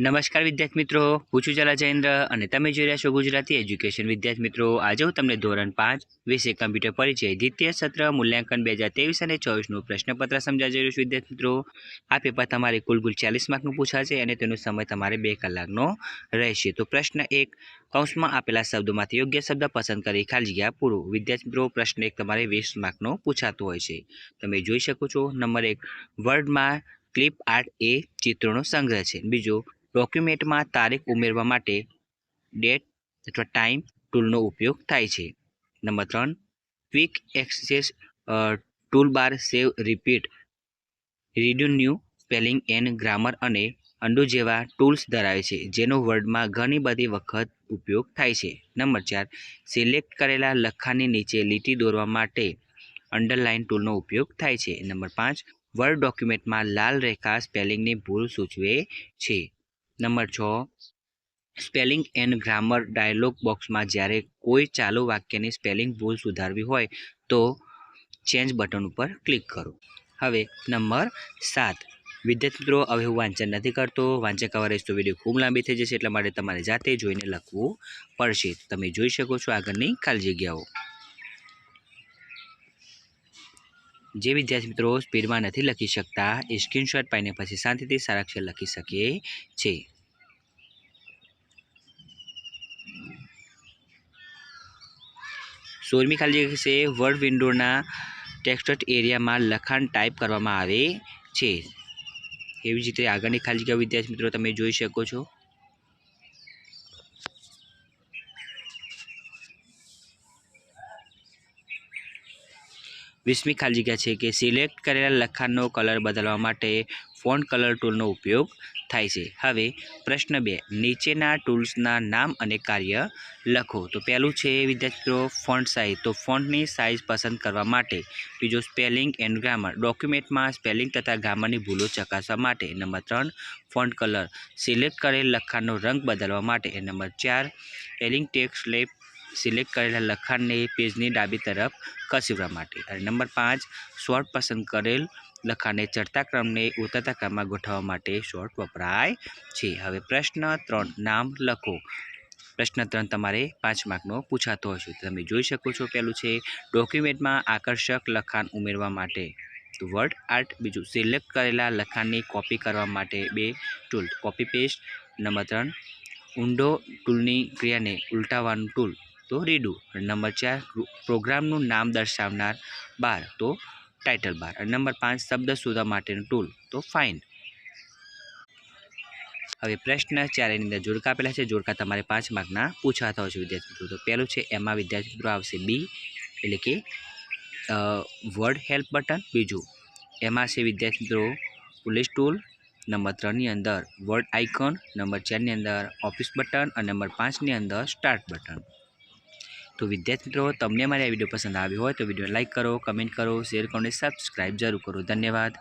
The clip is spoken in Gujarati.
નમસ્કાર વિદ્યાર્થી મિત્રો, હું છું જલા જયેન્દ્ર અને તમે જોઈ રહ્યા છો ગુજરાતી એજ્યુકેશન. વિદ્યાર્થી મિત્રો, આજે હું તમને ધોરણ પાંચ વિશે કમ્પ્યુટર પરિચય, દ્વિતીય સત્ર મૂલ્યાંકન બે હજાર ત્રેવીસ અને ચોવીસનું પ્રશ્નપત્ર સમજાવી રહ્યું છું વિદ્યાર્થી મિત્રો. આ પેપર તમારે કુલ કુલ ચાલીસ માર્કનું પૂછાશે અને તેનો સમય તમારે બે કલાકનો રહેશે. તો પ્રશ્ન એક, કૌંસમાં આપેલા શબ્દોમાંથી યોગ્ય શબ્દ પસંદ કરી ખાલી જગ્યા પૂરો. વિદ્યાર્થી મિત્રો, પ્રશ્ન એક તમારે વીસ માર્કનો પૂછાતો હોય છે. તમે જોઈ શકો છો, નંબર એક, વર્ડમાં ક્લિપ આર્ટ એ ચિત્રોનો સંગ્રહ છે. બીજો ડોક્યુમેન્ટમાં તારીખ ઉમેરવા માટે ડેટ અથવા ટાઈમ ટૂલનો ઉપયોગ થાય છે. નંબર ત્રણ, quick access toolbar save repeat રિડ્યુન્યુ spelling and grammar અને અંડુ જેવા ટૂલ્સ ધરાવે છે, જેનો વર્ડમાં ઘણી બધી વખત ઉપયોગ થાય છે. નંબર ચાર, સિલેક્ટ કરેલા લખાણની નીચે લીટી દોરવા માટે અંડરલાઇન ટૂલનો ઉપયોગ થાય છે. નંબર પાંચ, વર્ડ ડોક્યુમેન્ટમાં લાલ રેખા સ્પેલિંગની ભૂલ સૂચવે છે. નંબર છ. સ્પેલિંગ એન્ડ ગ્રામર ડાયલોગ બોક્સમાં જ્યારે કોઈ ચાલુ વાક્યની સ્પેલિંગ ભૂલ સુધારવી હોય, તો ચેન્જ બટન ઉપર ક્લિક કરો. હવે નંબર સાત. વિદ્યાર્થી મિત્રો હવે હું વાંચન નથી કરતો. વાંચન કવરેજ તો વીડિયો ખૂબ લાંબી થઈ જશે, એટલા માટે તમારે જાતે જોઈને લખવું પડશે. તમે જોઈ શકો છો આગળની ખાલી જગ્યાઓ. જે વિદ્યાર્થી મિત્રો સ્પીડમાં નથી લખી શકતા, એ સ્ક્રીનશોટ પાઈને પછી શાંતિથી સારા લખી શકે છે. સોળમી ખાલી જગ્યા છે, વર્ડ વિન્ડોના ટેક્સ્ટ એરિયામાં લખાણ ટાઈપ કરવામાં આવે છે. એવી જ રીતે આગળની ખાલી જગ્યા વિદ્યાર્થી મિત્રો તમે જોઈ શકો છો. વીસમી ખાલી જગ્યા છે કે સિલેક્ટ કરેલા લખાણનો કલર બદલવા માટે ફોન્ટ કલર ટૂલનો ઉપયોગ થાય છે. હવે પ્રશ્ન બે, નીચેના ટૂલ્સના નામ અને કાર્ય લખો. તો પહેલું છે વિદ્યાર્થીઓ ફોન્ટ સાઇઝ તો ફોન્ટની સાઇઝ પસંદ કરવા માટે બીજો સ્પેલિંગ એન્ડ ગ્રામર. ડોક્યુમેન્ટમાં સ્પેલિંગ તથા ગ્રામરની ભૂલો ચકાસવા માટે નંબર ત્રણ, ફોન્ટ કલર. સિલેક્ટ કરેલ લખાણનો રંગ બદલવા માટે નંબર ચાર સ્પેલિંગ ટેક્સ લેપ સિલેક્ટ કરેલા લખાણને પેજની ડાબી તરફ ખસેડવા માટે. અને નંબર પાંચ, શોર્ટ પસંદ કરેલ લખાણને ચડતા ક્રમને ઉતરતા ક્રમમાં ગોઠવવા માટે શોર્ટ વપરાય છે. હવે પ્રશ્ન ત્રણ, નામ લખો. પ્રશ્ન ત્રણ તમારે પાંચ માર્કનો પૂછાતો હશે. તમે જોઈ શકો છો, પહેલું છે, ડોક્યુમેન્ટમાં આકર્ષક લખાણ ઉમેરવા માટે. તો વર્ડ આર્ટ, બીજું, સિલેક્ટ કરેલા લખાણની કોપી કરવા માટે બે ટૂલ કોપી પેસ્ટ નંબર ત્રણ, ઊંડો ટૂલની ક્રિયાને ઉલટાવવાનું ટૂલ. તો રીડુ નંબર ચાર પ્રોગ્રામનું નામ દર્શાવનાર બાર, તો ટાઇટલ બાર. અને નંબર પાંચ, શબ્દ શોધવા માટેનું ટૂલ, તો ફાઇન. હવે પ્રશ્ન ચારેની અંદર જોડકા આપેલા છે. જોડકા તમારે પાંચ માર્કના પૂછાતા હોય છે, વિદ્યાર્થી મિત્રો. તો પહેલું છે, એમાં વિદ્યાર્થી મિત્રો આવશે બી, એટલે કે વર્ડ હેલ્પ બટન. બીજું, એમાં છે વિદ્યાર્થી મિત્રો પોલીસ ટૂલ. નંબર ત્રણની અંદર વર્ડ આઇકોન. નંબર ચારની અંદર ઓફિસ બટન. અને નંબર પાંચની અંદર સ્ટાર્ટ બટન. તો વિદ્યાર્થી મિત્રો, તમને મારી આ વીડિયો પસંદ આવ્યો હોય તો વીડિયો લાઇક કરો, કમેન્ટ કરો, શેર કરો અને સબસ્ક્રાઈબ જરૂર કરો. ધન્યવાદ.